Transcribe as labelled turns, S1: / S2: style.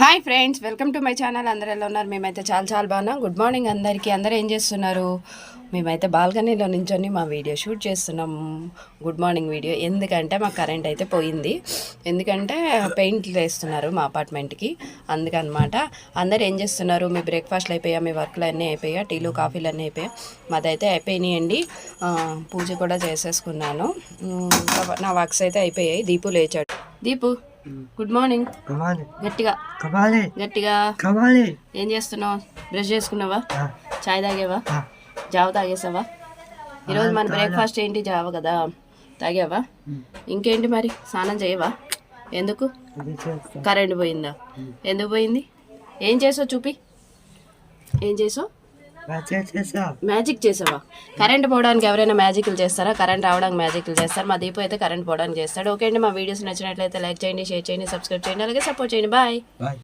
S1: Hi friends welcome to my channel అందరూ ఎలా ఉన్నారు? మేమైతే చాలా చాలా బాగున్నాం. గుడ్ మార్నింగ్ అందరికీ. అందరూ ఏం చేస్తున్నారు? మేమైతే బాల్కనీలో నించొని మా వీడియో షూట్ చేస్తున్నాం. గుడ్ మార్నింగ్ వీడియో ఎందుకంటే మా కరెంట్ అయితే పోయింది. ఎందుకంటే పెయింట్లు వేస్తున్నారు మా అపార్ట్మెంట్కి అందుకనమాట అందరు ఏం చేస్తున్నారు? మీ బ్రేక్ఫాస్ట్లు అయిపోయా? మీ వర్క్లు అన్నీ అయిపోయా? టీలు కాఫీలు అన్నీ అయిపోయా? మాదైతే అయిపోయినాయండి. పూజ కూడా చేసేసుకున్నాను. నా వర్క్స్ అయితే అయిపోయాయి. దీపు లేచాడు. దీపు గుడ్ మార్నింగ్
S2: కవాలి
S1: గట్టిగా. గట్టిగా. ఏం చేస్తున్నావు? బ్రష్ చేసుకున్నావా? చాయ్ తాగేవా? జావ తాగేసావా? ఈరోజు మన బ్రేక్ఫాస్ట్ ఏంటి జావ కదా? తాగావా? ఇంకేంటి మరి? స్నానం చేయవా? ఎందుకు? కరెంట్ పోయిందా? ఎందుకు పోయింది? ఏం చేసావు చూపి? ఏం చేసావు?
S2: చేసా
S1: మ్యాజిక్ చేసావా? కరెంట్ పోవడానికి ఎవరైనా మ్యాజిక్లు చేస్తారా? కరెంట్ రావడానికి మ్యాజిక్లు చేస్తారు. మా దీపు అయితే కరెంట్ పోవడానికి చేస్తాడు. ఓకే అండి మా వీడియోస్ నచ్చినట్లయితే లైక్ చేయండి షేర్ చేయండి సబ్స్క్రైబ్ చేయండి అలాగే సపోర్ట్ చేయండి. బాయ్.
S2: బాయ్